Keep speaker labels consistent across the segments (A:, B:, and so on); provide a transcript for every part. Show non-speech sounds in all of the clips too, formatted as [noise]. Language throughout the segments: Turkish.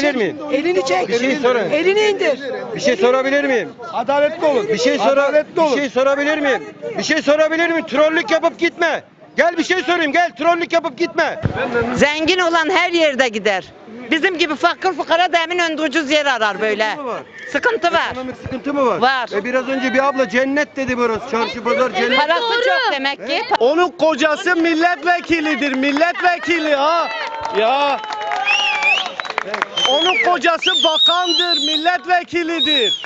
A: sorabilir miyim?
B: Elini çek.
A: Bir şey sorayım.
B: Elini indir.
A: Bir şey sorabilir miyim?
C: Adaletli olun.
A: Bir şey sora
C: Adaletli
A: bir
C: olun.
A: şey sorabilir miyim? Bir şey sorabilir miyim? Trollük yapıp gitme. Gel bir şey sorayım. Gel trollük yapıp gitme.
D: Zengin olan her yerde gider. Bizim gibi fakir fukara da emin önde ucuz yer arar böyle.
A: Sıkıntı mı var?
D: Sıkıntı var.
A: Ekonomik sıkıntı mı var?
D: Var.
A: E biraz önce bir abla cennet dedi burası. Çarşı pazar cennet.
D: Parası çok demek ki.
C: Onun kocası milletvekilidir. Milletvekili ha. Ya. Onun kocası bakandır, milletvekilidir.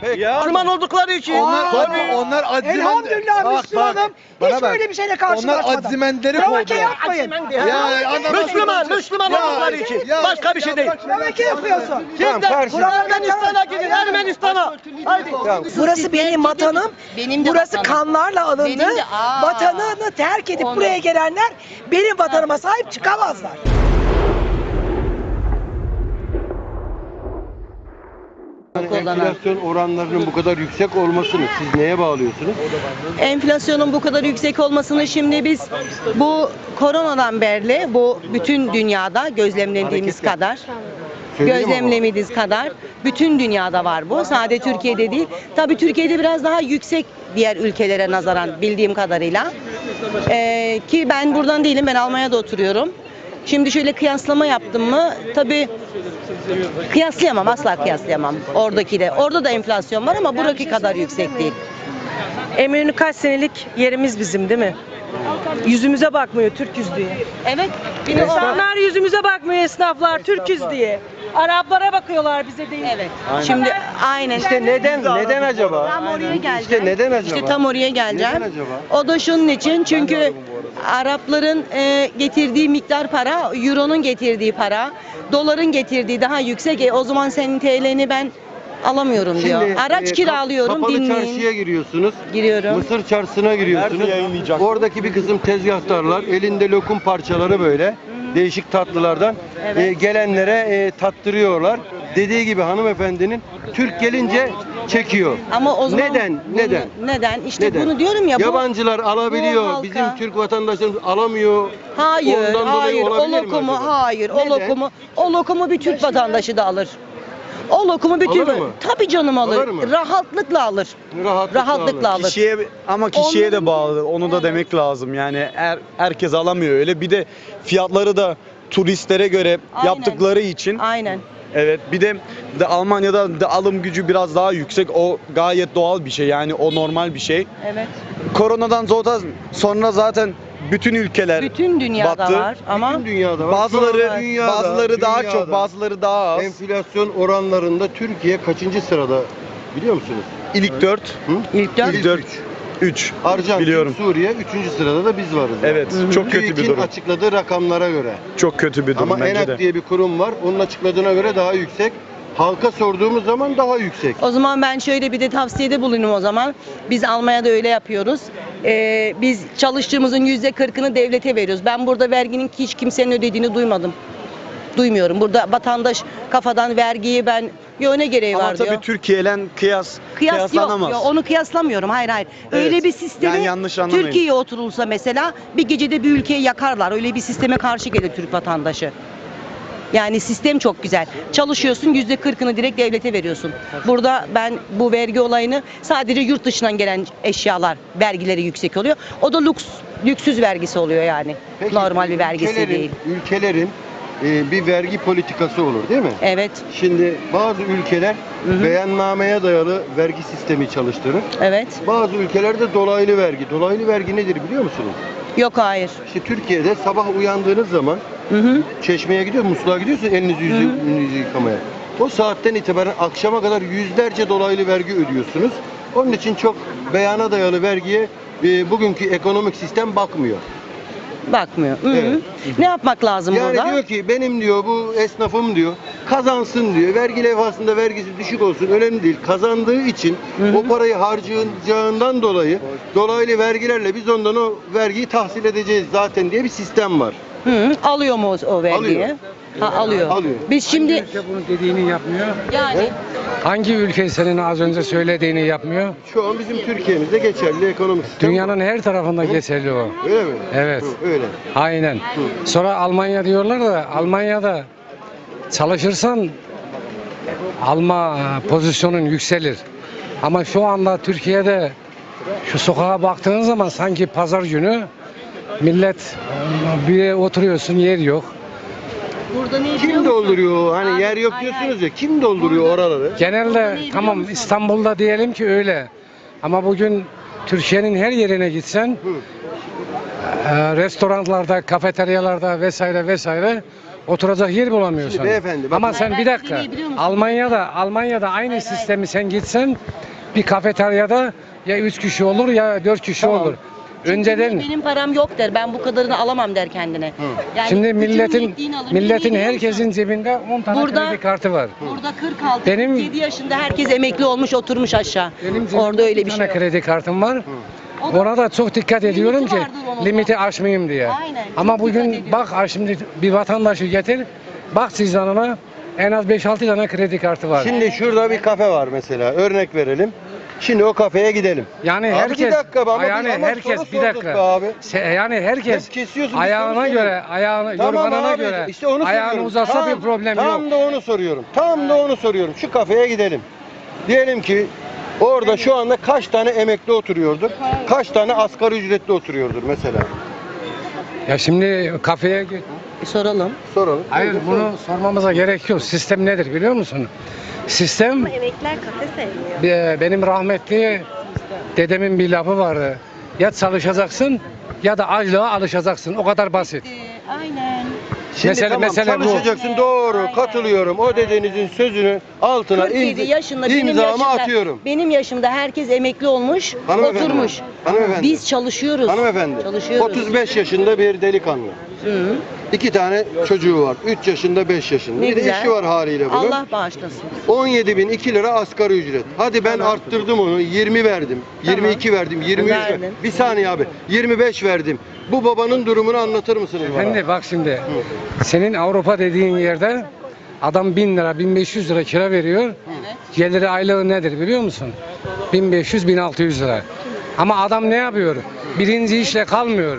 A: Peki.
C: Ya. Müslüman oldukları için.
B: Onlar-
C: Tabii.
E: onlar adzimen...
B: Elhamdülillah
E: Bak,
B: Müslümanım.
E: bak,
B: Hiç böyle bir şeyle
E: Onlar
B: karşılaşmadım.
E: adzimenleri
B: Provoke
E: kovdular.
B: yapmayın.
C: Müslüman, Müslüman
E: Ya,
C: oldukları için.
E: ya.
C: Başka bir şey değil.
B: Provoke yapıyorsun.
A: Tamam karşı.
C: Ermenistan'a gidin, Ermenistan'a. Haydi.
B: Burası benim vatanım.
D: Benim de
B: Burası kanlarla alındı. Vatanını terk edip buraya gelenler benim vatanıma sahip çıkamazlar.
A: Enflasyon oranlarının bu kadar yüksek olmasını siz neye bağlıyorsunuz?
F: Enflasyonun bu kadar yüksek olmasını şimdi biz bu koronadan beri bu bütün dünyada gözlemlediğimiz kadar
A: Söyleyeyim ama.
F: gözlemlediğimiz kadar bütün dünyada var bu. Sadece Türkiye'de değil. Tabii Türkiye'de biraz daha yüksek diğer ülkelere nazaran bildiğim kadarıyla. Ee, ki ben buradan değilim. Ben Almanya'da oturuyorum. Şimdi şöyle kıyaslama yaptım mı? Tabii kıyaslayamam. Asla kıyaslayamam. Oradaki de. Orada da enflasyon var ama buradaki kadar yüksek değil.
G: Eminönü kaç senelik yerimiz bizim değil mi? Yüzümüze bakmıyor Türküz diye.
F: Evet.
G: İnsanlar yüzümüze bakmıyor esnaflar Türküz diye. Araplara bakıyorlar bize değil.
F: Evet. Şimdi aynen.
A: İşte neden neden acaba?
F: Tam oraya geleceğim.
A: İşte neden acaba?
F: İşte tam oraya geleceğim.
A: Neden acaba?
F: O da şunun için çünkü Arapların e, getirdiği miktar para, Euro'nun getirdiği para, doların getirdiği daha yüksek. E, o zaman senin TL'ni ben alamıyorum diyor.
A: Şimdi,
F: Araç
A: e,
F: kiralıyorum,
A: Kapalı
F: dinleyin.
A: çarşıya giriyorsunuz.
F: Giriyorum.
A: Mısır çarşısına giriyorsunuz. Oradaki bir kısım tezgahtarlar elinde lokum parçaları böyle değişik tatlılardan
F: Evet.
A: e, gelenlere e, tattırıyorlar. Dediği gibi hanımefendinin Türk gelince çekiyor.
F: Ama o zaman
A: neden?
F: bunu-
A: neden?
F: Neden? İşte
A: Neden?
F: bunu diyorum ya. bu-
A: Yabancılar alabiliyor.
F: halka-
A: Bizim Türk vatandaşlarımız alamıyor.
F: Hayır,
A: Ondan
F: hayır. O lokumu, hayır. O lokumu, o lokumu bir Türk vatandaşı da alır. O lokumu Türk
A: Alır mı?
F: Tabii canım alır.
A: Alır mı?
F: Rahatlıkla alır.
A: Rahatlıkla,
F: Rahatlıkla
A: alır.
F: alır.
C: Kişiye ama kişiye de bağlı. Onu da demek lazım. Yani her, herkes alamıyor öyle. Bir de fiyatları da turistlere göre
F: Aynen.
C: yaptıkları için
F: Aynen.
C: evet bir de, de Almanya'da da alım gücü biraz daha yüksek. O gayet doğal bir şey. Yani o normal bir şey.
F: Evet.
C: Koronadan sonra sonra zaten bütün ülkeler
F: Bütün dünyada
C: battı.
F: var ama
A: Bütün dünyada var.
C: Bazıları
A: dünyada,
C: bazıları daha
A: dünyada
C: çok, bazıları daha az.
A: Enflasyon oranlarında Türkiye kaçıncı sırada biliyor musunuz?
C: İlk 4,
A: Hı?
F: ilk dört.
C: ilk 4, 3
A: Arjantin,
C: biliyorum.
A: Suriye 3. sırada da biz varız.
C: Evet,
A: yani.
C: çok kötü bir
A: TÜİK'in
C: durum.
A: açıkladığı rakamlara göre.
C: Çok kötü bir durum
A: Ama
C: bence
A: ENAK
C: de.
A: diye bir kurum var. Onun açıkladığına göre daha yüksek. Halka sorduğumuz zaman daha yüksek.
F: O zaman ben şöyle bir de tavsiyede bulunayım o zaman. Biz Almanya'da öyle yapıyoruz. Ee, biz çalıştığımızın yüzde kırkını devlete veriyoruz. Ben burada verginin hiç kimsenin ödediğini duymadım. Duymuyorum. Burada vatandaş kafadan vergiyi ben yo ne gereği
C: Ama
F: var
C: tabii
F: diyor.
C: Türkiye ile kıyas,
F: Kıyas yok,
C: kıyaslanamaz.
F: yok. Onu kıyaslamıyorum. Hayır hayır.
C: Evet.
F: Öyle bir sistemi
C: Yani yanlış anlamayın.
F: Türkiye'ye oturulsa mesela bir gecede bir ülkeyi yakarlar. Öyle bir sisteme karşı gelir Türk vatandaşı. Yani sistem çok güzel. Çalışıyorsun yüzde kırkını direkt devlete veriyorsun. Burada ben bu vergi olayını sadece yurt dışından gelen eşyalar vergileri yüksek oluyor. O da lüks lüksüz vergisi oluyor yani.
A: Peki,
F: Normal bir vergisi
A: ülkelerin-
F: değil.
A: Ülkelerin e, bir vergi politikası olur değil mi?
F: Evet,
A: Şimdi bazı ülkeler beyannameye dayalı vergi sistemi çalıştırır.
F: evet.
A: Bazı ülkelerde dolaylı vergi. Dolaylı vergi nedir biliyor musunuz?
F: Yok hayır.
A: İşte Türkiye'de sabah uyandığınız zaman
F: Hı hı.
A: çeşmeye gidiyor, musluğa gidiyorsun elinizi yüzü, yüzü yıkamaya. O saatten itibaren akşama kadar yüzlerce dolaylı vergi ödüyorsunuz. Onun için çok beyana dayalı vergiye e, bugünkü ekonomik sistem bakmıyor.
F: Bakmıyor. Hı hı.
A: Evet.
F: Ne yapmak lazım
A: Yani
F: burada?
A: diyor ki benim diyor bu esnafım diyor kazansın diyor. Vergi levhasında vergisi düşük olsun önemli değil. Kazandığı için o parayı harcayacağından dolayı dolaylı vergilerle biz ondan o vergiyi tahsil edeceğiz zaten diye bir sistem var.
F: Hı hı. Alıyor mu o, o vergiyi?
A: Alıyor.
F: Ha alıyor.
A: Alıyor.
F: Biz şimdi
H: ülke bunun dediğini yapmıyor?
F: yani
H: Hangi ülke senin az önce söylediğini yapmıyor?
A: Şu an bizim Türkiye'mizde geçerli ekonomik sistem.
H: Dünyanın her tarafında geçerli o.
A: öyle mi?
H: Evet.
A: Hı, öyle.
H: Aynen. Sonra Almanya diyorlar da Almanya'da çalışırsan alma pozisyonun yükselir. Ama şu anda Türkiye'de şu sokağa baktığın zaman sanki pazar günü millet bir oturuyorsun yer yok.
F: Burada ne
A: Kim dolduruyor? Hani yer yok diyorsunuz ya. Kim dolduruyor oraları?
H: Genelde tamam İstanbul'da diyelim ki öyle. Ama bugün Türkiye'nin her yerine gitsen e, restoranlarda, kafeteryalarda vesaire vesaire oturacak yer bulamıyorsun.
A: Şimdi beyefendi, bakın-
H: Ama sen bir dakika.
F: biliyor musun?
H: Almanya'da Almanya'da aynı sistemi sen gitsen bir kafeteryada ya 3 kişi olur ya 4 kişi
A: Tamam.
H: olur. Önceden
F: benim param yok der. Ben bu kadarını alamam der kendine. Yani
H: şimdi milletin
F: alır.
H: milletin herkesin cebinde 10 tane
F: Burada-
H: kredi kartı var.
F: Burada 46
H: Benim-
F: 47 yaşında herkes emekli olmuş oturmuş aşağı.
H: Benim cebimde
F: Orada öyle bir
H: tane
F: şey yok.
H: kredi kartım var.
F: O da-
H: Ona da çok dikkat ediyorum ki
F: vardır onun da.
H: limiti aşmayayım diye.
F: Aynen,
H: Ama
F: çok dikkat
H: bugün
F: ediyorum.
H: bak ha şimdi bir vatandaşı getir, bak cüzdanına en az 5-6 tane kredi kartı var.
A: Şimdi şurada bir kafe var mesela. Örnek verelim. Şimdi o kafeye gidelim.
H: yani
A: Abi
H: herkes
A: bir dakika be ama
H: yani
A: biz ama
H: herkes bir dakika.
A: be abi.
H: Se- yani herkes
A: kesiyorsun,
H: ayağına göre, ayağına
A: Tamam
H: yorganına
A: abi,
H: göre
A: işte onu
H: ayağını
A: soruyorum.
H: uzatsa
A: Tam-
H: bir problem
A: tam
H: yok.
A: da onu soruyorum. Tam da onu soruyorum. Şu kafeye gidelim. Diyelim ki orada şu anda kaç tane emekli oturuyordur? Kaç tane asgari ücretli oturuyordur mesela?
H: Ya şimdi kafeye
F: soralım.
A: Soralım.
H: Hayır bunu sormamıza gerek yok. Sistem nedir biliyor musun? Sistem
F: Emekliler kafe sevmiyor.
H: Be- Benim rahmetli dedemin bir lafı vardı. Ya çalışacaksın ya da açlığa alışacaksın. O kadar basit.
F: Aynen.
A: Şimdi
H: Mesele-
A: tamam,
H: mesele bu.
A: çalışacaksın doğru
F: Aynen.
A: katılıyorum. O dedenizin sözünü altına
F: 47
A: imza-
F: yaşında benim
A: imzamı
F: yaşımda,
A: atıyorum.
F: benim yaşımda herkes emekli olmuş,
A: Hanımefendi,
F: oturmuş.
A: hanımefendi.
F: Biz çalışıyoruz.
A: Hanımefendi
F: Çalışıyoruz.
A: 35 yaşında bir delikanlı.
F: Hı.
A: İki tane çocuğu var. 3 yaşında 5 yaşında.
F: Ne
A: bir de
F: güzel.
A: eşi var haliyle bunun.
F: Allah bağışlasın.
A: 17 bin 2 lira asgari ücret. Hadi ben
F: Tamam.
A: arttırdım onu 20 verdim.
F: Tamam.
A: 22 verdim. 23
F: Verdin.
A: verdim. Bir saniye abi. 25 verdim. Bu babanın durumunu anlatır mısınız bana?
H: Efendi bak şimdi. Senin Avrupa dediğin yerde adam 1000 lira 1500 lira kira veriyor. Geliri aylığı nedir biliyor musun? 1500-1600 lira. Ama adam ne yapıyor? Birinci işle kalmıyor.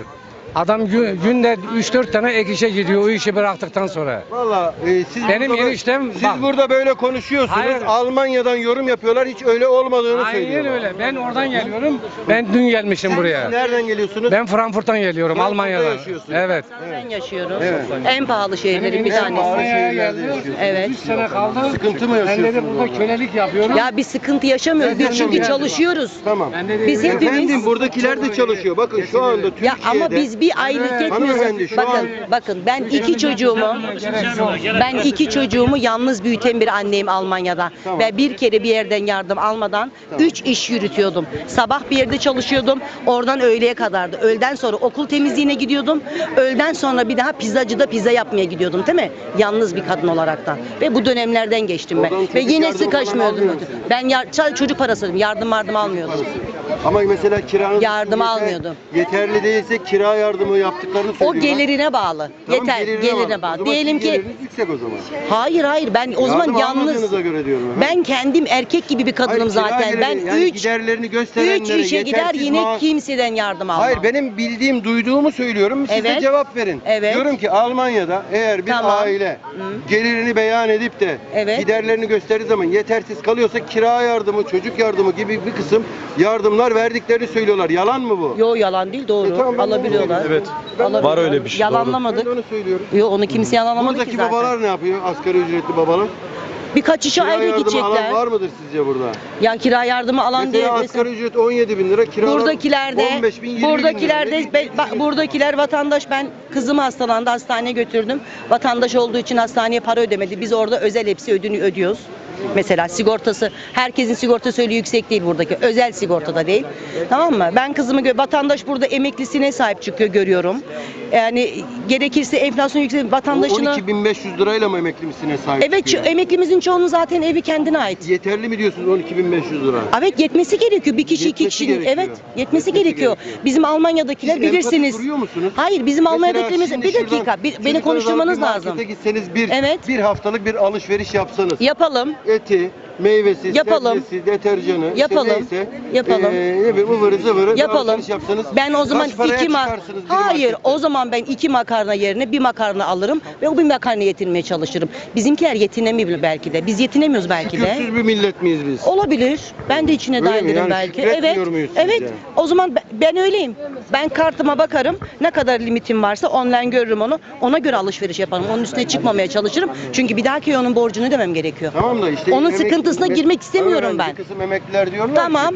H: Adam gü- günde 3-4 tane ek işe gidiyor o işi bıraktıktan sonra.
A: Valla e, siz
H: Benim
A: burada,
H: eniştem-
A: siz
H: bak.
A: burada böyle konuşuyorsunuz.
H: Hayır.
A: Almanya'dan yorum yapıyorlar. Hiç öyle olmadığını
H: Aynen
A: söylüyorlar.
H: öyle. Ben oradan geliyorum. Ben dün gelmişim buraya.
A: Nereden geliyorsunuz?
H: Ben Frankfurt'tan geliyorum
A: Frankfurt'ta
H: Almanya'dan.
A: yaşıyorsun.
H: Evet.
F: Ben yaşıyorum.
A: Evet.
F: En pahalı şehirlerin bir tanesi.
H: Almanya'ya geldi.
F: Evet.
H: 3 sene kaldı.
A: Sıkıntı mı
H: Ben de
A: yaşıyorsunuz
H: burada
A: orada?
H: kölelik yapıyorum.
F: Ya bir sıkıntı yaşamıyoruz. Biz çünkü çalışıyoruz.
A: Tamam.
F: Biz hepimiz-
A: Efendim buradakiler de çalışıyor. Bakın şu anda Türkiye'de.
F: Ya ama biz bir aylık
A: şu
F: Bakın, bakın ben iki çocuğumu ben iki çocuğumu yalnız büyüten bir anneyim Almanya'da
A: Tamam.
F: ve bir kere bir yerden yardım almadan üç iş yürütüyordum. Sabah bir yerde çalışıyordum. Oradan öğleye kadardı. Öğleden sonra okul temizliğine gidiyordum. Öğleden sonra bir daha pizzacıda pizza yapmaya gidiyordum değil mi? Yalnız bir kadın olaraktan. Ve bu dönemlerden geçtim ben. Ve yine sıkışmıyordum. Ben yar- çocuk parası alıyordum. Yardım yardım almıyordum.
A: Ama mesela kiranız
F: Yardım
A: yeter-
F: almıyordum.
A: Yeterli değilse kira yardımı yaptıklarını
F: O
A: söylüyorlar.
F: gelirine bağlı.
A: Tamam,
F: Yeter gelirine
A: O
F: bağlı.
A: zaman
F: Diyelim ki
A: geliriniz yüksek o zaman.
F: hayır hayır ben o zaman
A: Yardım
F: yalnız
A: almadığınıza göre diyorum. efendim.
F: ben kendim erkek gibi bir kadınım
A: Hayır, kira
F: zaten.
A: geliri,
F: Ben
A: yani
F: 3
A: giderlerini gösterenlere
F: 3 işe gider
A: yetersiz
F: yine
A: maaş-
F: kimseden yardım almam.
A: Hayır benim bildiğim, duyduğumu söylüyorum. Siz de
F: Evet.
A: cevap verin.
F: Evet.
A: Diyorum ki Almanya'da eğer bir
F: Tamam.
A: aile
F: Hı.
A: gelirini beyan edip de
F: Evet.
A: giderlerini gösterdiği zaman yetersiz kalıyorsa kira yardımı, çocuk yardımı gibi bir kısım yardımlar verdiklerini söylüyorlar. Yalan mı bu?
F: Yo yalan değil doğru.
A: E, tamam, ben de onu
F: Alabiliyorlar.
C: Evet.
A: Ben.
C: Var öyle bir şey.
A: Ben
F: Yalanlamadık.
A: de onu söylüyorum.
F: Yo onu kimse yalanlamadı ki
A: Buradaki
F: zaten.
A: babalar ne yapıyor? Asgari ücretli babalar.
F: Birkaç işe
A: Kira
F: ayrı
A: yardımı
F: gidecekler.
A: alan var mıdır sizce burada?
F: Yani kira yardımı alan diye.
A: Mesela asgari ücret 17 bin lira, kiralar
F: Buradakilerde
A: 15 bin, 20 bin lira.
F: buradakilerde
A: Ne
F: be- bak, buradakiler vatandaş ben kızım hastalandı hastaneye götürdüm. Vatandaş olduğu için hastaneye para ödemedi. Biz orada özel hepsi ödünü ödüyoruz. Mesela sigortası herkesin sigortası öyle yüksek değil buradaki. Özel sigortada değil. Tamam mı? Ben kızımı vatandaş burada emeklisine sahip çıkıyor görüyorum. Yani gerekirse enflasyon yüksek vatandaşına
A: 12.500 lirayla mı emekli misine sahip
F: Evet
A: çıkıyor?
F: emeklimizin çoğunun zaten evi kendine ait.
A: Yeterli mi diyorsunuz 12.500 lira?
F: Evet yetmesi gerekiyor. Bir kişi iki
A: Yetmesi
F: kişinin
A: gerekiyor.
F: evet yetmesi,
A: Yetmesi
F: gerekiyor.
A: gerekiyor.
F: Bizim Almanya'dakiler
A: Siz empati
F: bilirsiniz.
A: kuruyor musunuz?
F: Hayır bizim Almanya'dakilerimiz bir dakika
A: şuradan
F: bir- beni
A: çocuklarınızı
F: konuşturmanız
A: alıp bir
F: lazım.
A: Markete gitseniz bir,
F: Evet.
A: bir haftalık bir alışveriş yapsanız.
F: Yapalım.
A: Eti, meyvesi,
F: Yapalım.
A: sebzesi, deterjanı, işte
F: Yapalım.
A: neyse,
F: Yapalım.
A: eee, ne bileyim ıvırı zıvırı
F: Yapalım.
A: yapsanız
F: Ben o zaman iki ma Hayır, o zaman ben iki makarna yerine bir makarna alırım ve o bir makarna yetinmeye çalışırım. Bizimkiler yetinemiyor belki de. Biz yetinemiyoruz belki de.
A: Şükürsüz bir millet miyiz biz?
F: Olabilir. Ben de içine
A: Öyle
F: dahil
A: mi?
F: ederim
A: Yani
F: belki. Evet. Evet.
A: yani?
F: O zaman ben- öyleyim. Ben kartıma bakarım. Ne kadar limitim varsa online görürüm onu. Ona göre alışveriş yaparım. Onun üstüne çıkmamaya çalışırım. Çünkü bir dahaki onun borcunu ödemem gerekiyor.
A: Tamam da işte
F: Onun
A: emek-
F: sıkıntısına
A: emek-
F: girmek istemiyorum ben.
A: Kısım emekliler diyorlar
F: Tamam.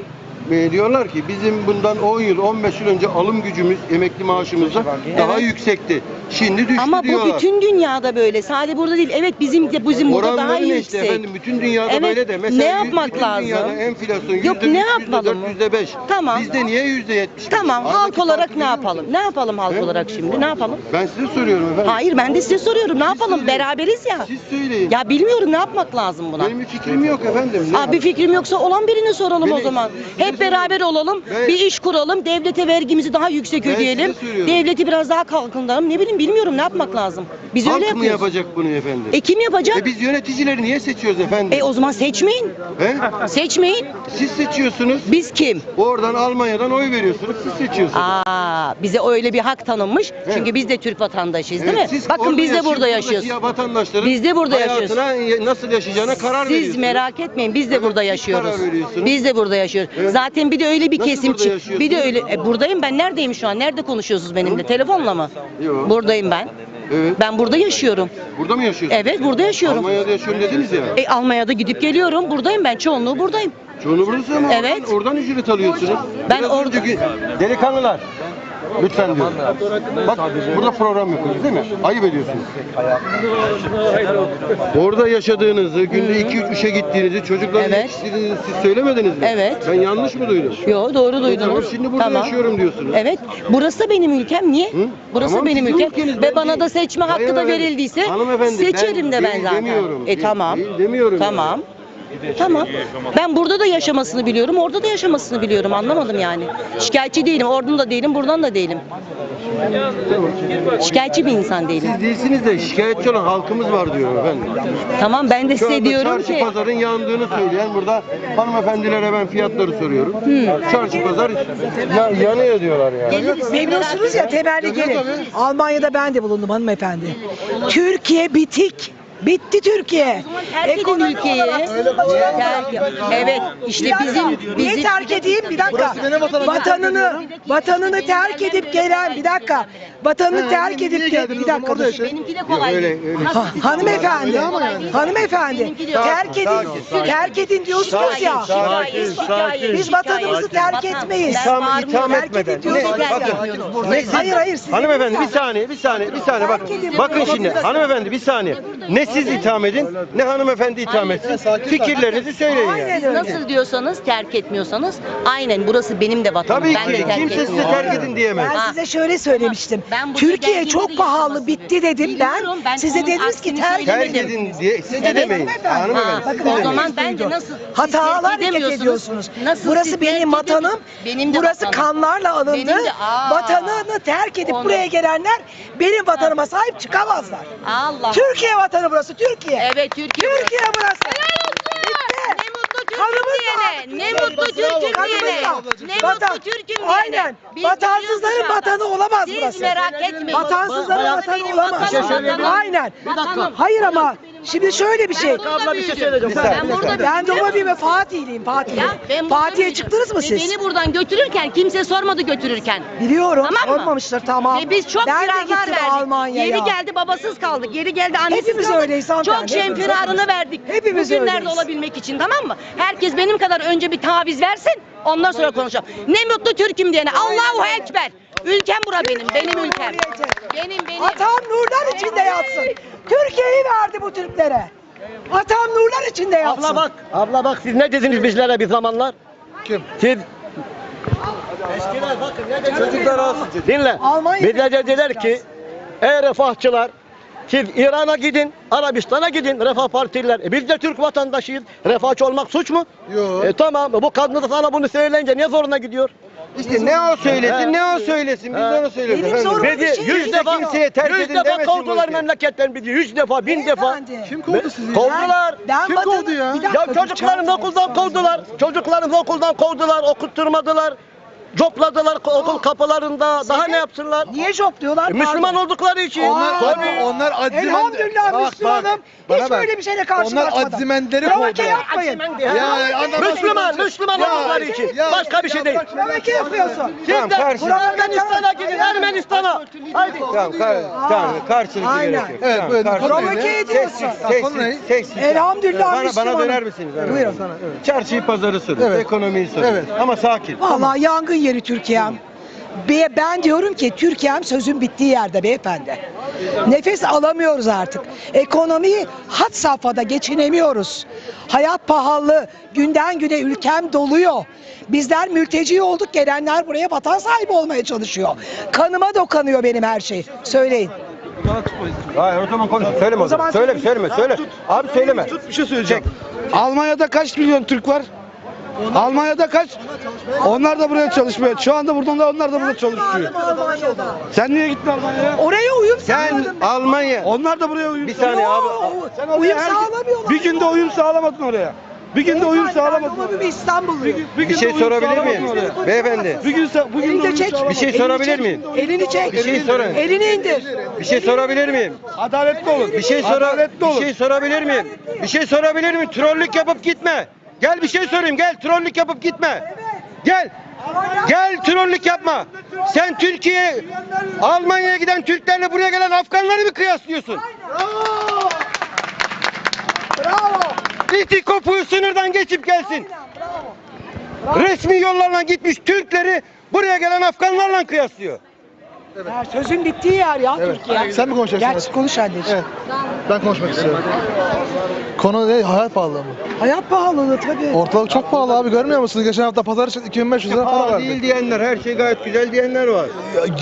A: ki e, diyorlar ki bizim bundan 10 yıl 15 yıl önce alım gücümüz emekli maaşımızdan daha yüksekti. Şimdi düştü
F: Ama bu
A: diyorlar.
F: bütün dünyada böyle. Sadece burada değil. Evet bizim de bizim burada daha
A: ne
F: yüksek.
A: işte efendim bütün dünyada
F: Evet,
A: böyle de. Mesela
F: ne
A: yüz-
F: yapmak
A: bütün
F: lazım?
A: dünyada enflasyon
F: Yok,
A: yüzde
F: ne
A: üç, yüzde
F: yapalım?
A: dört, yüzde beş.
F: Tamam.
A: Bizde niye yüzde yetmiş?
F: Tamam
A: Aradaki
F: halk olarak
A: farkı
F: ne
A: görüyor
F: yapalım? Ne yapalım halk
A: He?
F: olarak şimdi? Ne yapalım?
A: Ben size soruyorum efendim.
F: Hayır ben de size soruyorum. Ne yapalım?
A: söyleyin.
F: Beraberiz ya.
A: Siz söyleyin.
F: Ya bilmiyorum ne yapmak lazım buna.
A: Benim bir fikrim yok efendim. Ne?
F: Aa, bir fikrim yoksa olan birine soralım o
A: Beni-
F: zaman.
A: size
F: Hep beraber olalım.
A: Ben-
F: Bir iş kuralım. Devlete vergimizi daha yüksek
A: Ben
F: ödeyelim.
A: size söylüyorum.
F: Devleti biraz daha kalkındıralım. Ne bileyim bilmiyorum ne yapmak lazım. Biz
A: Halk
F: öyle
A: mı
F: yapıyoruz.
A: yapacak bunu efendim?
F: E kim yapacak?
A: E biz yöneticileri niye seçiyoruz efendim?
F: E o zaman seçmeyin.
A: He?
F: Seçmeyin.
A: Siz seçiyorsunuz.
F: Biz kim?
A: Oradan Almanya'dan oy veriyorsunuz. Siz seçiyorsunuz.
F: Aa, bize öyle bir hak tanınmış. Çünkü biz de Türk vatandaşıyız değil
A: Evet,
F: mi?
A: siz
F: Bakın
A: orada
F: biz de burada yaşıyoruz.
A: ya vatandaşların
F: Biz de burada
A: hayatına ya- nasıl yaşayacağına karar
F: Siz
A: veriyorsunuz.
F: merak etmeyin biz de
A: Evet,
F: burada
A: siz
F: yaşıyoruz.
A: karar veriyorsunuz.
F: Biz de burada yaşıyoruz.
A: Evet.
F: Zaten bir de öyle bir
A: Nasıl
F: kesim
A: burada
F: çık. Bir de öyle e, buradayım ben neredeyim şu an? Nerede konuşuyorsunuz benimle? Telefonla mı?
A: Yok.
F: Buradayım ben.
A: Evet.
F: Ben burada yaşıyorum.
A: Burada mı yaşıyorsunuz?
F: Evet burada yaşıyorum.
A: Almanya'da yaşıyorum dediniz ya.
F: E, Almanya'da gidip geliyorum. Buradayım ben. Çoğunluğu buradayım.
A: Çoğunu buradasınız ama
F: Evet.
A: oradan, oradan ücret alıyorsunuz.
F: Ben
A: Biraz
F: orada-
A: önceki- Delikanlılar. Lütfen diyorum. Bak burada program yapıyoruz değil mi? Ayıp ediyorsunuz. Orada yaşadığınızı, günde 2-3 işe gittiğinizi, çocuklarla
F: Evet.
A: yetiştirdiğinizi siz söylemediniz mi?
F: Evet.
A: Ben yanlış mı duydum?
F: Yo doğru
A: E,
F: duydunuz.
A: tamam, şimdi burada yaşıyorum diyorsunuz.
F: Evet. Burası da benim ülkem. Niye?
A: Hı?
F: Burası
A: Tamam,
F: benim
A: sizin
F: ülkem.
A: ülkeniz,
F: Ve
A: ben
F: bana
A: değil.
F: da seçme hakkı da
A: Hanımefendi,
F: verildiyse
A: hanımefendi,
F: seçerim de ben
A: değil
F: zaten.
A: Demiyorum.
F: E
A: Değil-
F: tamam.
A: Değil, demiyorum.
F: Tamam. Tamam. Ben burada da yaşamasını biliyorum, orada da yaşamasını biliyorum. Anlamadım yani. Şikayetçi değilim, oradan da değilim, buradan da değilim. Şikayetçi bir insan değilim.
A: Siz değilsiniz de şikayetçi olan halkımız var diyorum efendim.
F: Tamam ben de
A: Şu
F: size
A: anda
F: diyorum
A: çarşı
F: ki
A: pazarın yandığını söyleyen burada hanımefendilere ben fiyatları soruyorum. Çarşı pazar ya, yanıyor diyorlar yani.
B: Memnunsunuz ya temelli gelin. Almanya'da ben de bulundum hanımefendi. Türkiye bitik. Bitti Türkiye.
F: terk edin
B: Ekonomi
F: ülkeyi.
B: olarak-
F: Terk- Evet işte
B: Bir dakika,
F: bizim
B: Niye
F: bizim
B: terk edeyim? Bir dakika. Vatanını, vatanını terk edip gelen, bir dakika. Vatanını terk edip gelen, bir dakika. dur.
F: benimki de kolay.
A: öyle,
F: değil.
A: öyle.
F: Nasıl
B: Ha,
F: siz-
B: hanımefendi,
F: Benimki
B: hanımefendi,
F: de-
B: terk edin, terk edin diyorsunuz ya. Biz vatanımızı terk etmeyiz.
A: İtham,
F: bağırmıyor.
A: itham
B: Terk
A: etmeden. Ne?
B: ya.
A: Bakın.
F: Ne?
B: Hayır hayır. siz
A: Hanımefendi bir saniye, bir saniye, bir saniye bak. Bakın şimdi hanımefendi bir saniye. Ne siz itham edin, ne hanımefendi itham etsin. Fikirlerinizi söyleyin yani.
F: Nasıl diyorsanız terk etmiyorsanız aynen burası benim de vatanım.
A: Tabii
F: ben de
A: ki
F: terk
A: kimse size
F: etmiyorum.
A: terk edin diyemez.
B: Ben
F: Ha.
B: size şöyle söylemiştim.
F: Ben
B: Türkiye çok pahalı bitti dedim ben.
F: Biliyorum, ben
B: Size
F: onun
B: dediniz ki
F: aksini
B: terk
A: Terk
B: edin.
A: edin diye siz de demeyin.
B: Hanımefendi.
A: Hanımefendi.
B: Ha,
A: siz de
F: O
A: demeyin.
F: zaman ben de nasıl siz
B: Hatalar
F: terk
B: hareket
F: edemiyorsunuz,
B: ediyorsunuz.
F: Nasıl
B: Burası benim
F: terk edemiyorsunuz?
B: vatanım.
F: Benim de
B: Burası
F: vatanım.
B: kanlarla alındı.
F: Benim de- Aa.
B: Vatanını terk edip
F: Onu.
B: buraya gelenler benim vatanıma sahip çıkamazlar.
F: Allah.
B: Türkiye vatanı burası. Türkiye.
F: Evet Türkiye.
B: Türkiye burası.
F: Ne mutlu Türk'üm diyene. Ne mutlu Türk'üm diyene. Ne mutlu Türk'üm diyene.
B: Aynen. Vatansızların vatanı olamaz
F: Siz
B: burası.
F: merak etmeyin.
B: Vatansızların vatanı olamaz. Aynen. Hayır ama şimdi şöyle bir şey.
F: Ben burada büyüdüm. Ben burada
B: Ben doğma büyüme Fatihliyim Fatihli. Fatih'e çıktınız mı siz?
F: Beni buradan götürürken kimse sormadı götürürken.
B: Biliyorum.
F: Tamam mı?
B: Sormamışlar tamam.
F: Ve biz çok
B: ben de gittim
F: verdik.
B: Almanya'ya.
F: Yeri geldi babasız kaldık. Yeri geldi annesiz
B: Hepimiz
F: kaldık.
B: öyleyiz hanımefendi,
F: Çok şeyin firarını verdik.
B: Hepimiz
F: Bugünlerde
B: öyleyiz.
F: olabilmek için tamam mı? Herkes benim kadar önce bir taviz versin. Ondan sonra konuşalım. Ne mutlu Türk'üm diyene. Allahu Ekber. Ülkem bura benim. Benim ülkem. Benim benim.
B: Atam nurlar içinde yatsın. Türkiye'yi verdi bu Türklere. Atam nurlar içinde yatsın.
E: Abla bak, abla bak siz ne dediniz bizlere bir zamanlar? Kim? Siz
A: Çocuklar alsın
E: dinle.
B: Almanya'da
E: Bizlere dediler ki ey refahçılar siz İran'a gidin, Arabistan'a gidin refah partililer. E biz de Türk vatandaşıyız. Refahçı olmak suç mu?
A: Yok.
E: E tamam bu kadın da sana bunu söyleyince niye zoruna gidiyor?
A: İşte ne o söylesin ne o söylesin biz de onu söylüyoruz
B: Benim
A: efendim.
B: şey
E: yüz defa,
A: kimseye terk
E: yüz
A: edin
E: defa
A: demesin bu
E: kovdular
A: ülkeyi.
E: memleketten bizi. Yüz defa, bin defa.
B: Beyefendi.
I: Kim kovdu sizi?
E: Kovdular.
B: Ben
I: Kim
B: vatanı-
I: kovdu ya?
B: Bir dakika,
E: Ya
B: dur,
E: çocuklarını
B: çağırma.
E: okuldan kovdular. Çocuklarını okuldan kovdular, okutturmadılar. Copladılar okul kapılarında. Daha ne yapsınlar?
B: Niye jopluyorlar?
E: E, Müslüman oldukları için.
B: Onlar-
E: Tabii.
I: Onlar adzimen...
B: Elhamdülillah
I: Bak, bak,
B: Müslümanım.
I: bana
B: Hiç
I: bak.
B: böyle bir şeyle
I: Onlar
B: karşılaşmadım.
I: adzimenleri
B: Provoke
I: kovdular.
B: yapmayın.
I: Ya, anlamaz
E: Müslüman? Müslüman
I: Ya,
E: oldukları için.
I: ya,
E: Başka bir şey değil.
B: Provoke yapıyorsun.
E: Siz
A: Tamam,
E: de
A: karşı-
E: Ermenistan'a gidin, Ermenistan'a. Haydi.
A: Tamam, kar, tamam karşılıklı
B: Aynen.
A: gerek yok.
I: Evet,
A: Tamam,
I: buyurun.
A: karşılıklı.
B: Provoke ediyorsun.
A: Sessiz,
I: Konu ne?
A: sessiz.
B: Elhamdülillah
A: Bana, bana
B: Müslümanım.
A: döner misiniz? Evet.
B: Buyurun.
I: Sana, evet.
A: Çarşıyı pazarı
I: Evet.
A: ekonomiyi.
I: Evet.
A: Ama sakin.
B: Vallahi yangın yeri Türkiye'm. Be- Ben diyorum ki Türkiye'm sözün bittiği yerde beyefendi. Nefes alamıyoruz artık. Ekonomi hat safhada geçinemiyoruz. Hayat pahalı. Günden güne ülkem doluyor. Bizler mülteci olduk. Gelenler buraya vatan sahibi olmaya çalışıyor. Kanıma dokanıyor benim her şey. Söyleyin.
A: Hayır o zaman konuş. Söyleme o zaman.
B: zaman
A: Söyle, söyleme, söyle. Abi söyleme.
I: Bir şey söyleyeceğim. Almanya'da kaç milyon Türk var? Almanya'da kaç? Onlar da buraya çalışmıyor. Şu anda buradan da onlar da burada çalışıyor. Sen niye gittin Almanya'ya?
B: Oraya uyum
A: Sen. Almanya.
I: Onlar da buraya uyum
A: Bir saniye abi.
I: Sen oraya
B: Uyum
I: her-
B: sağlamıyorlar.
I: Bir günde uyum sağlamadın oraya. Bir günde uyum sağlamadın.
B: Ama bir
I: oraya. Bir,
A: Bir
I: günde
A: şey
I: uyum
A: sorabilir
I: sağlamadın
A: miyim?
I: oraya.
A: Beyefendi.
I: Bir gün sa- bugün
B: Elini
I: de uyum
B: çek.
I: sağlamadın.
A: Bir şey
B: Elini
A: sorabilir
B: çek.
A: miyim?
B: Elini çek.
A: Bir şey sorun.
B: Elini indir.
A: Bir şey sorabilir miyim?
I: Adaletli olun.
A: Bir şey sor
I: Adaletli
A: bir
I: olun.
A: şey sorabilir miyim? Bir şey sorabilir miyim? Trollük yapıp gitme. Gel bir şey sorayım. Gel trollük yapıp gitme. Gel. Gel trollük yapma. Sen Türkiye Almanya'ya giden Türklerle buraya gelen Afganları mı kıyaslıyorsun?
B: Bravo.
A: İti kopuğu sınırdan geçip gelsin. Resmi yollarla gitmiş Türkleri buraya gelen Afganlarla kıyaslıyor.
B: Ya sözün bittiği yer ya
I: Evet.
B: Türkiye.
I: Sen mi konuşacaksın?
B: Gerçi konuş anneciğim.
I: Evet. Ben konuşmak istiyorum. Konu ne? Hayat pahalılığı mı?
B: Hayat pahalılığı tabii.
I: Ortalık çok pahalı abi görmüyor musunuz? Geçen hafta pazar için 2500 lira para
A: Pahalı
I: verdi.
A: değil diyenler, her şey gayet güzel diyenler var.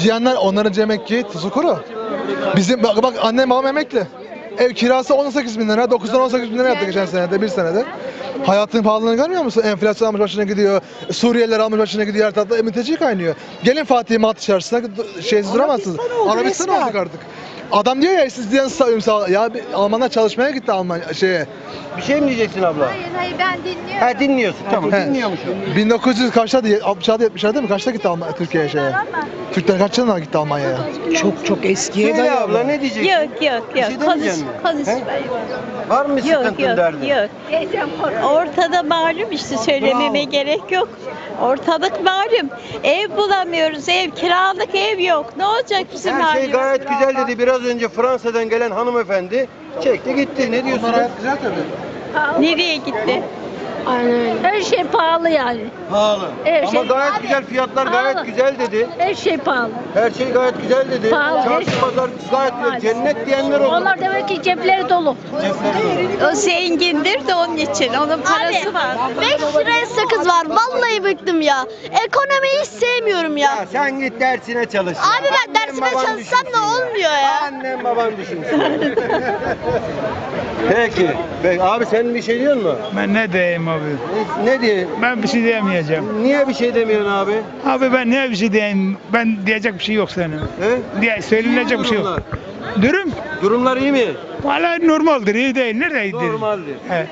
I: Diyenler onların demek ki tuzu kuru. Bizim bak, bak annem babam emekli. Ev kirası 18 bin lira, 9'dan 18 bin lira yaptı geçen senede, bir senede. Hayatın pahalılığını görmüyor musun? Enflasyon almış başına gidiyor, Suriyeliler almış başına gidiyor, her tarafta mülteci kaynıyor. Gelin Fatih Mat çarşısına şeysiz duramazsınız.
B: Arabistan
I: Arabistan olduk artık. Adam diyor ya siz diyen sağ sağ ya bir Almanlar çalışmaya gitti Almanya şeye.
A: Bir şey mi diyeceksin abla?
J: Hayır hayır ben dinliyorum.
A: Ha dinliyorsun. Tamam
I: He.
A: dinliyormuşum.
I: 1900 kaçta 60'larda 70'lerde değil mi? Kaçta gitti Almanya Türkiye'ye şeye? Türkler kaç yılında gitti Almanya'ya?
B: Çok çok eskiye
A: Söyle
B: dayanıyor.
A: abla ne diyeceksin?
J: Yok yok
A: Bir
J: yok.
A: şey
J: Konuş,
A: demeyeceksin mi?
J: konuşmayın.
A: Var mı
J: Yok
A: sıkıntın
J: yok
A: derdin?
J: yok. Ortada malum işte söylememe gerek yok. Ortalık malum. Ev bulamıyoruz. Ev kiralık ev yok. Ne olacak bizim
A: Her şey
J: halimiz?
A: gayet güzel dedi. Biraz önce Fransa'dan gelen hanımefendi çekti gitti. Ne diyorsunuz?
I: güzel tabii.
J: Nereye gitti?
K: Her şey pahalı yani.
A: Pahalı.
K: Her
A: Ama
K: şey
A: gayet
K: pahalı.
A: güzel fiyatlar gayet
K: Pahalı.
A: güzel dedi.
K: Her şey pahalı.
A: Her şey gayet güzel dedi.
K: Pahalı,
A: Çarşı
K: şey.
A: pazar gayet güzel. Cennet diyenler oldu.
K: Onlar demek ki cepleri dolu.
J: O zengindir de onun için. Onun parası var.
K: 5 liraya sakız var. Vallahi bıktım ya. Ekonomiyi hiç sevmiyorum
A: Ya sen git dersine çalış. ya.
K: Abi ben dersime
A: baban
K: çalışsam
A: düşünsün
K: ne olmuyor ya?
A: Annen baban düşünsün. [laughs] Peki. Peki. Abi sen bir şey diyor mu?
L: Ben ne diyeyim abi?
A: Ne, ne diye?
L: Ben bir şey diyemeyeceğim.
A: Niye bir şey demiyorsun abi?
L: Abi ben ne bir şey diyeyim? Ben diyecek bir şey yok senin.
A: He?
L: Diye söylenecek bir şey yok. Durum
A: Durumlar iyi mi?
L: valla normaldir, iyi değil. Nerede iyidir?
A: Normaldir.
L: He.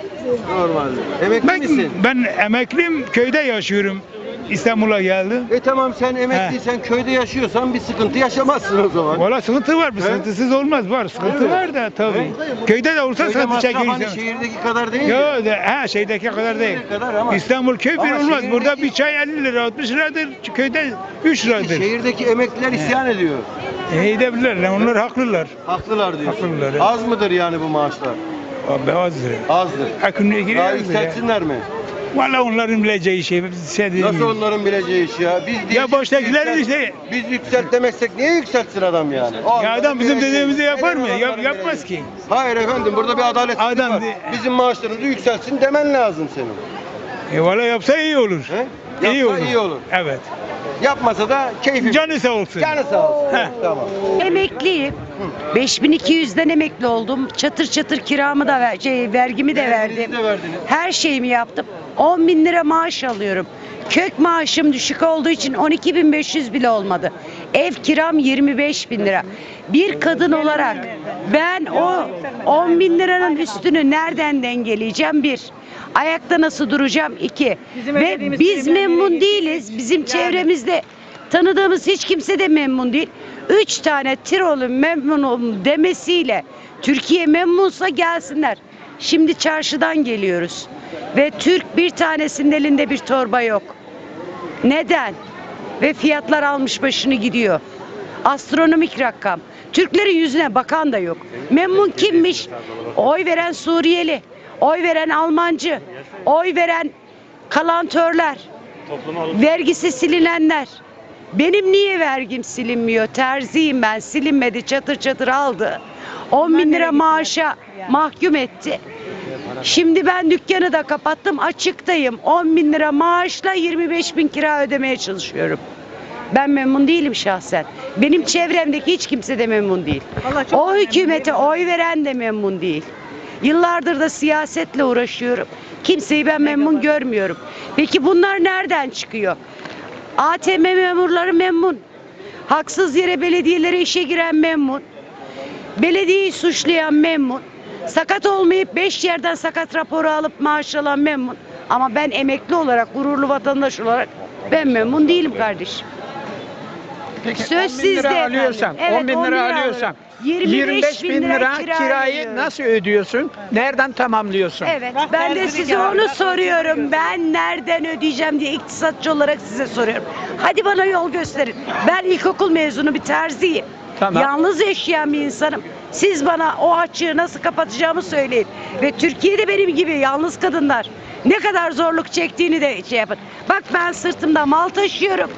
A: Normaldir. Emekli
L: Ben,
A: misin?
L: ben emekliyim, köyde yaşıyorum. İstanbul'a geldim.
A: E tamam sen emekliysen köyde yaşıyorsan bir sıkıntı yaşamazsın o zaman.
L: Valla sıkıntı var, bir sıkıntısız olmaz. Var, sıkıntı
A: Öyle mi?
L: var da tabii. Köyde de olsa
A: Köyde
L: sıkıntı
A: masraf hani şehirdeki kadar değil mi?
L: Yok, de, ha şeydeki kadar değil.
A: kadar ama-
L: İstanbul köy bir
A: Ama
L: olmaz. Burada bir çay 50 lira, 60 liradır. Köyde 3 liradır.
A: Şehirdeki emekliler isyan ediyor.
L: E, edebilirler, onlar haklılar.
A: Haklılar diyorsun.
L: Haklılar, evet.
A: Az mıdır yani bu maaşlar?
L: Abi azdır.
A: Azdır.
L: Ekonomiye
A: Daha
L: giriyoruz ya.
A: yükseltsinler mi?
L: Valla onların bileceği şey. Biz şey
A: Nasıl onların bileceği iş ya? Biz diyeceğiz
L: baştakilerin
A: ki
L: işte-
A: Biz yükselt demezsek niye yükseltsin adam yani?
L: Ya
A: Onların
L: adam bizim
A: bileceği-
L: dediğimizi yapar mı?
A: Neden
L: Yap,
A: onların
L: yapmaz
A: bileceği?
L: ki.
A: Hayır efendim burada bir
L: Adam
A: var.
L: de-
A: Bizim maaşlarımızı yükseltsin demen lazım senin.
L: E valla yapsa iyi olur.
A: He?
L: iyi
A: Yapsa
L: olur.
A: iyi olur.
L: Evet.
A: Yapmasa da keyfi.
L: Canı sağ olsun.
A: Canı sağ olsun.
L: Heh.
A: Tamam.
F: Emekliyim. 5200'den emekli oldum. Çatır çatır kiramı da ver, şey, vergimi de
A: Verginizi
F: verdim.
A: de verdiniz.
F: Her şeyimi yaptım. 10 bin lira maaş alıyorum. Kök maaşım düşük olduğu için 12.500 bile olmadı. Ev kiram 25 bin lira. Bir kadın olarak ben o 10 bin liranın üstünü nereden dengeleyeceğim? Bir. Ayakta nasıl duracağım? İki. Ve biz memnun değiliz. Bizim çevremizde tanıdığımız hiç kimse de memnun değil. Üç tane Tirol'un memnunum demesiyle Türkiye memnunsa gelsinler. Şimdi çarşıdan geliyoruz. Ve Türk bir tanesinin elinde bir torba yok. Neden? Ve fiyatlar almış başını gidiyor. Astronomik rakam. Türklerin yüzüne bakan da yok. Memnun kimmiş? Oy veren Suriyeli, oy veren Almancı, oy veren kalantörler, vergisi silinenler. Benim niye vergim silinmiyor? Terziyim ben. Silinmedi. Çatır çatır aldı. 10 bin lira maaşa mahkum etti. Şimdi ben dükkanı da kapattım. Açıktayım. 10 bin lira maaşla 25 bin kira ödemeye çalışıyorum. Ben memnun değilim şahsen. Benim çevremdeki hiç kimse de memnun değil.
M: Vallahi çok
F: O
M: memnun
F: hükümete
M: değilim.
F: oy veren de memnun değil. Yıllardır da siyasetle uğraşıyorum. Kimseyi ben memnun görmüyorum. Peki bunlar nereden çıkıyor? ATM memurları memnun. Haksız yere belediyelere işe giren memnun. Belediyeyi suçlayan memnun. Sakat olmayıp 5 yerden sakat raporu alıp maaş alan memnun. Ama ben emekli olarak, gururlu vatandaş olarak ben memnun değilim kardeşim.
N: Peki
F: Söz
N: 10 bin
F: sizde
N: lira
F: efendim.
N: alıyorsan,
F: Evet,
N: 10 bin
F: 10
N: lira
F: lira
N: alıyorsan,
F: alıyorum. 25
N: 25
F: bin lira
N: lira
F: kira
N: kirayı
F: ödüyorum.
N: nasıl ödüyorsun? Nereden tamamlıyorsun?
F: Evet, ben de size onu soruyorum. Ben nereden ödeyeceğim diye iktisatçı olarak size soruyorum. Hadi bana yol gösterin. Ben ilkokul mezunu bir terziyim.
N: Tamam.
F: Yalnız yaşayan bir insanım. Siz bana o açığı nasıl kapatacağımı söyleyin. Ve Türkiye'de benim gibi yalnız kadınlar ne kadar zorluk çektiğini de şey yapın. Bak ben sırtımda mal taşıyorum.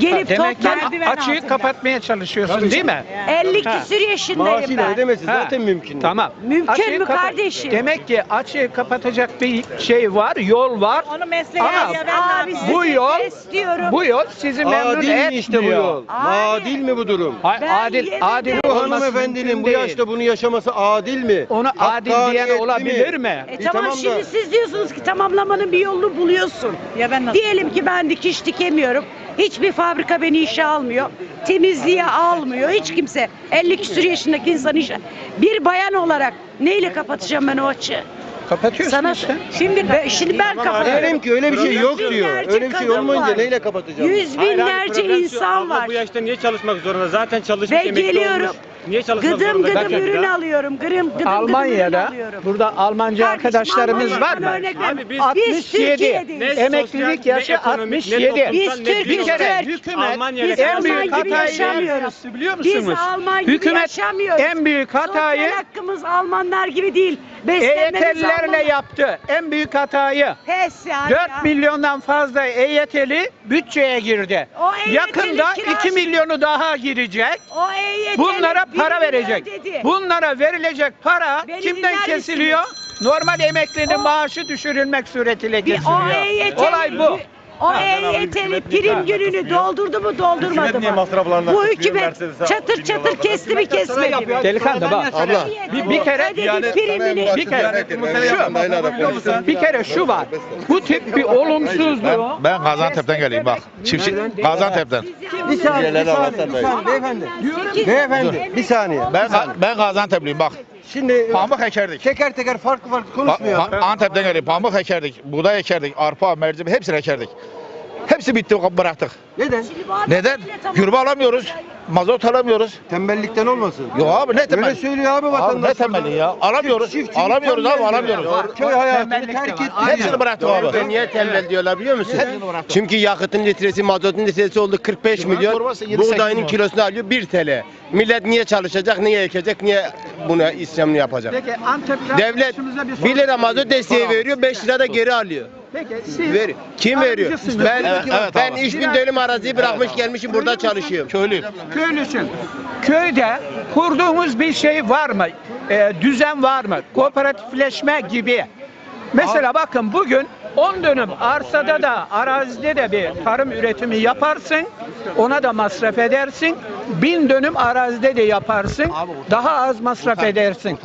F: Gelip
N: Demek ki
F: toplam
N: açığı kapatmaya çalışıyorsun değil mi?
F: 50
N: Ha.
F: küsür yaşındayım
A: Maaşıyla
F: ben.
A: ödemesi
N: Ha.
A: zaten mümkün değil.
N: Tamam.
F: Mümkün mü
N: kapa-
F: kardeşim?
N: Demek ki açığı kapatacak bir şey var, yol var.
M: Onu mesleğe
N: Ama
M: ya ben
F: Abi
N: bu
F: sizi
N: yol,
F: istiyorum.
N: bu yol sizi memnun
A: Adil mi
N: etmiyor.
A: işte bu yol?
F: Abi.
A: Adil mi bu durum?
N: Hayır,
F: Ben
N: adil, adil
A: Bu
N: olması
A: hanımefendinin
N: mümkün
A: bu
N: değil.
A: yaşta bunu yaşaması adil mi?
N: Onu adil diyen
A: Hakkaniyetli
N: olabilir mi?
F: E
A: E
F: tamam,
A: tamam da-
F: şimdi siz diyorsunuz ki tamamlamanın bir yolunu buluyorsun.
M: Ya ben nasıl?
F: Diyelim ki ben dikiş dikemiyorum. Hiçbir fabrika beni işe almıyor. Temizliğe almıyor hiç kimse. 50 küsur yaşındaki insan işe. Bir bayan olarak neyle kapatacağım ben o açığı?
N: Kapatıyorsun
F: Sana
N: işte.
F: şimdi ben, şimdi ben kapatıyorum.
A: Diyelim ki öyle bir şey yok diyor.
F: binlerce
A: Öyle bir şey
F: kadın
A: olmayınca
F: var.
A: neyle kapatacağım?
F: Yüz binlerce insan var.
O: yaşta niye çalışmak zorunda? Zaten çalışmış
F: Ve geliyorum.
O: Niye çalışmak
F: Gıdım gıdım
O: Bakın
F: ürün
O: ya.
F: alıyorum. Gıdım gıdım gıdım ürün
N: Almanya'da
F: alıyorum.
N: burada Almancı
F: Kardeşim,
N: arkadaşlarımız var mı?
F: Almanya'dan örnek verme.
O: Abi biz-
F: Biz
N: 67.
F: Türkiye'deyiz.
O: Ne
N: Emeklilik
O: sosyal,
N: yaşı
O: ne ekonomik, ne
N: 67.
O: toplumsal,
F: Biz
O: ne
F: Türk,
N: Bir kere
O: olarak.
N: hükümet
O: Almanya
F: Biz
N: en
F: Alman
N: büyük
F: gibi
N: hatayı
F: yaşamıyoruz.
N: biliyor
F: Biz
N: musunuz?
F: Alman gibi
N: Hükümet
F: yaşamıyoruz.
N: en büyük hatayı
F: Sosyal hakkımız Almanlar gibi değil.
N: EYT'lilerle
F: Alman.
N: yaptı. En büyük hatayı.
F: Pes yani
N: 4
F: ya.
N: milyondan fazla EYT'li bütçeye girdi.
F: O EYT'li
N: Yakında
F: kirası-
N: 2 milyonu daha girecek.
F: O EYT'li
N: Bunlara para verecek.
F: ödedi.
N: Bunlara verilecek para
F: Beni
N: kimden
F: dinler
N: kesiliyor? Normal emeklinin
F: O-
N: maaşı düşürülmek suretiyle
F: Bir o
N: kesiliyor.
F: EYT'li
N: Olay bu.
F: O EYT'li prim gününü doldurdu mu doldurmadı mı? Bu hükümet çatır çatır kesti mi kesmedi mi?
N: Delikanlı bak.
A: Abla.
N: Bir, bir kere
F: primini.
N: bir kere şu, bir kere şu var. Bu tip bir olumsuzluğu
P: Ben Gaziantep'ten geleyim bak. Çiftçi Gaziantep'ten.
A: Bir saniye, bir saniye, beyefendi. Beyefendi, bir saniye.
P: Ben ben Gaziantep'liyim bak.
A: Şimdi
P: Pamuk ekerdik.
A: teker teker farklı farklı
P: Pa-
A: konuşmuyor.
P: Pa- Antep'ten geleyim. Pamuk ekerdik. Buğday ekerdik. Arpa, mercimek hepsini ekerdik. Hepsi bitti bıraktık.
A: Neden?
P: Neden? Gübre alamıyoruz. Mazot alamıyoruz.
A: Tembellikten olmasın.
P: Yok abi ne temeli?
A: Öyle söylüyor abi
P: Abi
A: vatandaş.
P: ne temeli ya? Alamıyoruz.
A: Çiftçilik
P: Alamıyoruz abi
A: tembelliği
P: alamıyoruz.
A: ya. Köy hayatını terk etti.
P: Hepsini bıraktık abi.
Q: Niye tembel diyorlar biliyor musun? Çünkü yakıtın litresi, mazotun litresi oldu 45
P: Güven
Q: milyon.
P: torbası yedi,
Q: Buğdayının kilosunu alıyor 1 TL. Millet niye çalışacak, niye ekecek, niye buna isyanını yapacak?
N: Peki Antep'te
Q: Devlet 1 lira mazot desteği veriyor, 5 lira da geri alıyor.
N: Peki siz
Q: Ver. Kim veriyor?
N: Tarımcısınız.
Q: Ben
P: Evet, evet
Q: ben
P: abi.
Q: 3000 dönüm araziyi bırakmış gelmişim burada çalışıyorum.
P: Köylüyüm.
N: köylüsün. Köyde kurduğumuz bir şey var mı? Ee, düzen var mı? Kooperatifleşme gibi. Mesela bakın bugün 10 dönüm arsada da arazide de bir tarım üretimi yaparsın. Ona da masraf edersin. 1000 dönüm arazide de yaparsın. Daha az masraf edersin.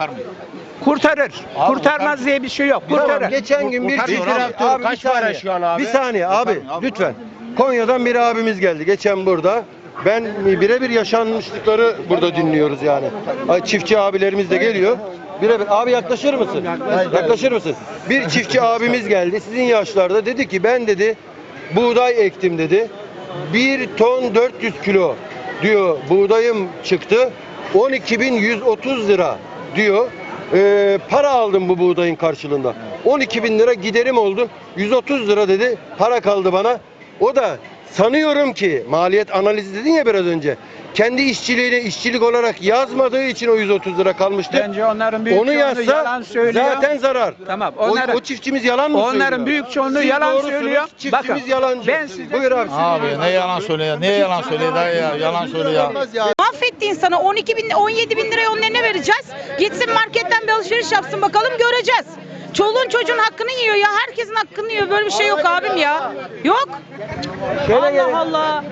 N: Kurtarır. Kurtarmaz diye bir şey yok.
A: Tamam,
N: Kurtarır.
A: geçen gün bir
R: Kurtarmıyor
A: çift
R: abi.
A: traktör
R: Abi
A: bir
R: kaç para
A: saniye.
R: şu an abi?
A: Bir saniye abi
R: Kurtarmıyor abi.
A: lütfen. Konya'dan bir abimiz geldi geçen burada. Ben birebir yaşanmışlıkları burada dinliyoruz yani. Ay, Çiftçi abilerimiz de geliyor. Birebir abi yaklaşır mısın? Yaklaşır mısın? Bir çiftçi abimiz geldi sizin yaşlarda dedi ki ben dedi buğday ektim dedi. 1 ton 400 kilo diyor buğdayım çıktı. 12.130 lira diyor. Ee, para aldım bu buğdayın karşılığında. 12 bin lira giderim oldu. 130 lira dedi para kaldı bana. O da sanıyorum ki maliyet analizi dedin ya biraz önce. Kendi işçiliğine işçilik olarak yazmadığı için o 130 lira kalmıştı.
N: Bence onların büyük
A: Onu
N: çoğunluğu
A: yazsa
N: yalan söylüyor.
A: zaten zarar.
N: Tamam.
A: O,
N: Onların,
A: o çiftçimiz yalan mı söylüyor?
N: onların büyük çoğunluğu
A: Siz
N: yalan söylüyor.
A: Çiftçimiz
N: Bakın,
A: yalancı.
N: ben size
A: Buyur abi.
P: Abi ne yalan söylüyor? Niye yalan söylüyor dayı ya? Yalan söylüyor.
J: Mahvetti insanı 12 bin 17 bin lirayı onun eline vereceğiz. Gitsin marketten bir alışveriş yapsın bakalım göreceğiz. Çoluğun çocuğun hakkını yiyor ya. Herkesin hakkını yiyor. Böyle bir şey yok abim ya. Yok. Allah Allah.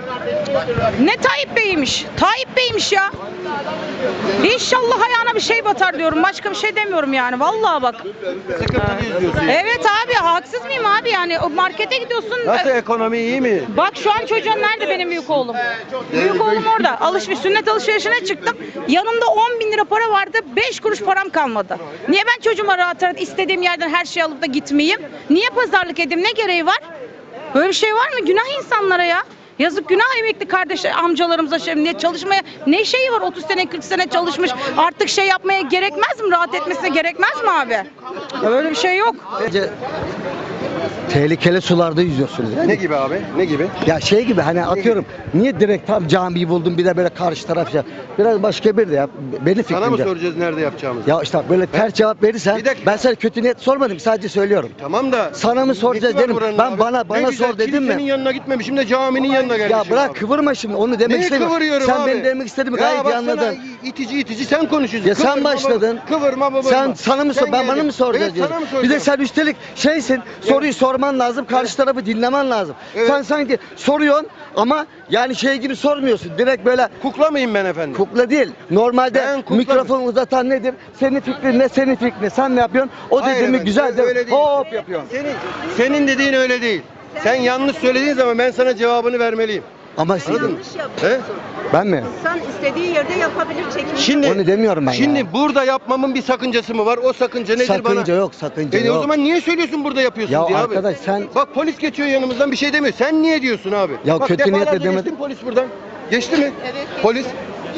J: Ne Tayyip Bey'miş? Tayyip Bey'miş ya. İnşallah ayağına bir şey batar diyorum. Başka bir şey demiyorum yani. Vallahi bak. Evet abi haksız mıyım abi yani o markete gidiyorsun.
A: Nasıl ekonomi iyi mi?
J: Bak şu an çocuğun nerede benim büyük oğlum? Büyük oğlum orada. Alışveriş, sünnet alışverişine çıktım. Yanımda 10 bin lira para vardı. 5 kuruş param kalmadı. Niye ben çocuğuma rahat rahat istediğim yerden her şeyi alıp da gitmeyeyim? Niye pazarlık edeyim? Ne gereği var? Böyle bir şey var mı? Günah insanlara ya. Yazık günah emekli kardeş amcalarımıza şey, ne çalışmaya ne şeyi var 30 sene 40 sene çalışmış artık şey yapmaya gerekmez mi rahat etmesine gerekmez mi abi? Ya böyle bir şey yok.
E: Bence tehlikeli sularda yüzüyorsunuz. Yani.
A: Ne gibi abi? Ne gibi?
E: Ya şey gibi hani atıyorum niye direkt tam camiyi buldum bir de böyle karşı taraf ya. Biraz başka bir de ya. Benim
A: Sana mı
E: fikrimce.
A: soracağız nerede yapacağımızı?
E: Ya işte böyle ters cevap verirsen
A: Bir dakika.
E: ben sana kötü niyet sormadım sadece söylüyorum.
A: Tamam da
E: Sana mı soracağız dedim. Ben
A: abi?
E: bana
A: Ne
E: bana
A: güzel,
E: sor dedim
A: kilisenin
E: mi?
A: yanına gitmemişim de caminin yanına gelmişim.
E: Ya bırak
A: abi.
E: kıvırma şimdi onu demek
A: Neyi
E: istemiyorum.
A: kıvırıyorum
E: Sen
A: abi?
E: benim demek istediğimi gayet iyi anladın.
A: itici itici sen konuşuyorsun.
E: Ya sen
A: baba-
E: başladın.
A: Kıvırma baba.
E: Sen sana mı sor ben bana mı soracağız diyorsun. Bir de sen üstelik şeysin soruyu sorman lazım karşı tarafı dinlemen lazım.
A: Evet.
E: Sen sanki soruyorsun ama yani şey gibi sormuyorsun. Direkt böyle
A: Kukla mıyım ben efendim?
E: kukla değil. Normalde
A: Ben kukla-
E: mikrofon uzatan nedir? Senin fikrin ne? Senin fikrin ne? Sen ne yapıyorsun? O
A: Hayır
E: dediğimi
A: efendim,
E: güzel de hop yapıyorsun.
A: Senin, senin dediğin öyle değil. Sen yanlış söylediğin zaman ben sana cevabını vermeliyim.
E: Ama
A: Anladın mı? He?
E: ben mi?
F: İnsan istediği yerde yapabilir çekim.
A: Şimdi
E: Onu demiyorum ben
A: Şimdi
E: ya.
A: burada yapmamın bir sakıncası mı var? O sakınca nedir bana?
E: Sakınca yok, sakınca
A: E o
E: yok.
A: zaman niye söylüyorsun burada yapıyorsun
E: Ya
A: diye abi?
E: arkadaş sen
A: Bak polis geçiyor yanımızdan bir şey demiyor. Sen niye diyorsun abi?
E: Ya
A: Bak,
E: kötü niyetle
A: defalarca
E: demedim.
A: geçti polis buradan. Geçti mi? Polis.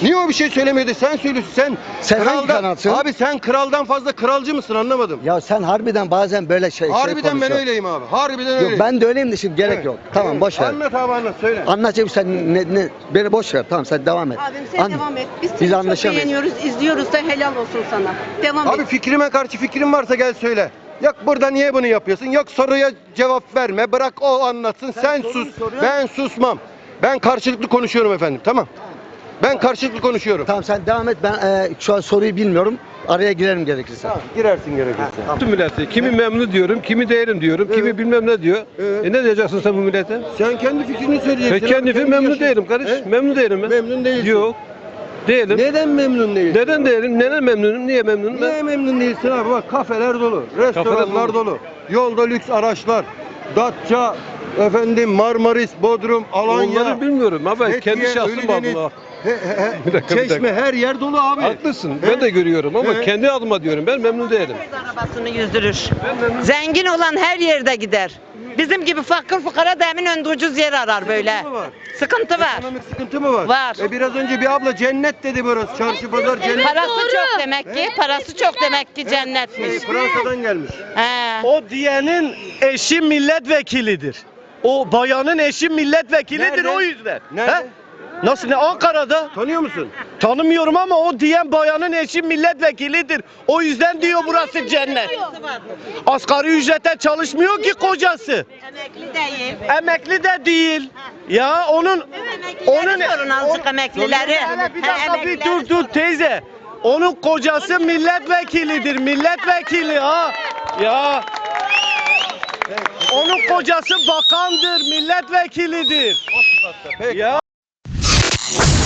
A: Niye o bir şey söylemiyordu? Sen söylüyorsun. Sen,
E: Sen hangi kanalsın?
A: Abi sen kraldan fazla kralcı mısın anlamadım.
E: ya sen harbiden bazen böyle şey şey
A: Harbiden ben
E: konuşuyorsun.
A: öyleyim abi. Harbiden
E: Yok
A: öyleyim.
E: ben de öyleyim de şimdi gerek
A: Evet.
E: yok. Tamam
A: Evet.
E: boş ver.
A: Anlat abi anlat söyle.
E: Anlatacağım sen ne, ne beni boş ver. Tamam sen devam et.
F: Abim sen
E: An-
F: devam et. Biz
E: Biz
F: seni çok
E: anlaşamayız.
F: beğeniyoruz, izliyoruz da helal olsun sana. Devam
A: Abi
F: et.
A: fikrime karşı fikrin varsa gel söyle. Yok burada niye bunu yapıyorsun? Yok soruya cevap verme. Bırak o anlatsın. Sen, sus. Ben susmam. Ben karşılıklı konuşuyorum efendim. Tamam. Ben karşılıklı konuşuyorum.
E: Tamam sen devam et. Ben e, şu an soruyu bilmiyorum. Araya girerim gerekirse.
A: Tamam, girersin gerekirse.
S: Bütün milleti. Kimi memnun diyorum, kimi değerim diyorum, kimi
A: Evet.
S: bilmem ne diyor.
A: Evet.
S: E ne diyeceksin sen bu millete?
A: Sen kendi fikrini söyleyeceksin.
S: Ben kendi
A: Kendi
S: memnun
A: yaşın-
S: değilim kardeş.
A: He?
S: Memnun değilim ben.
A: Memnun değilsin.
S: Yok. Değilim.
A: Neden memnun değilsin?
S: Neden değilim? Neden memnunum? Niye memnunum ben?
A: Niye memnun değilsin abi? Bak kafeler dolu, restoranlar
S: Kafeler dolu.
A: dolu. Yolda lüks araçlar, Datça, efendim Marmaris, Bodrum, Alanya,
S: Onları bilmiyorum ama
A: Fethiye,
S: kendi şahsım
A: he-
S: Bir dakika, bir
A: Çeşme her yer dolu abi.
S: Haklısın.
A: He?
S: Ben de görüyorum ama
A: He.
S: kendi adıma diyorum. Ben memnun değilim.
D: arabasını yüzdürür. Zengin olan her yerde gider. Bizim gibi fakir fukara da emin önde ucuz yer arar böyle.
A: Sıkıntı mı var?
D: Sıkıntı var.
A: Ekonomik sıkıntı mı var?
D: Var.
A: E biraz önce bir abla cennet dedi burası. Çarşı pazar cennet.
D: Parası çok demek ki. Parası çok demek ki cennetmiş.
A: Şey, Fransa'dan gelmiş.
D: He.
R: O diyenin eşi milletvekilidir. O bayanın eşi milletvekilidir
A: Nerede?
R: o yüzden.
A: Nerede?
R: He? Nasıl ne? Ankara'da.
A: Tanıyor musun?
R: Tanımıyorum ama o diyen bayanın eşi milletvekilidir. O yüzden diyor burası cennet. Asgari ücrete çalışmıyor ki kocası.
D: Emekli değil.
R: Emekli de değil. Ya onun onun
D: sorun azıcık emeklileri.
R: Bir
D: He,
R: dakika bir dur dur teyze. Onun kocası milletvekilidir. Milletvekili ha. Ya Onun kocası bakandır, milletvekilidir.
A: Peki.
R: Ya you.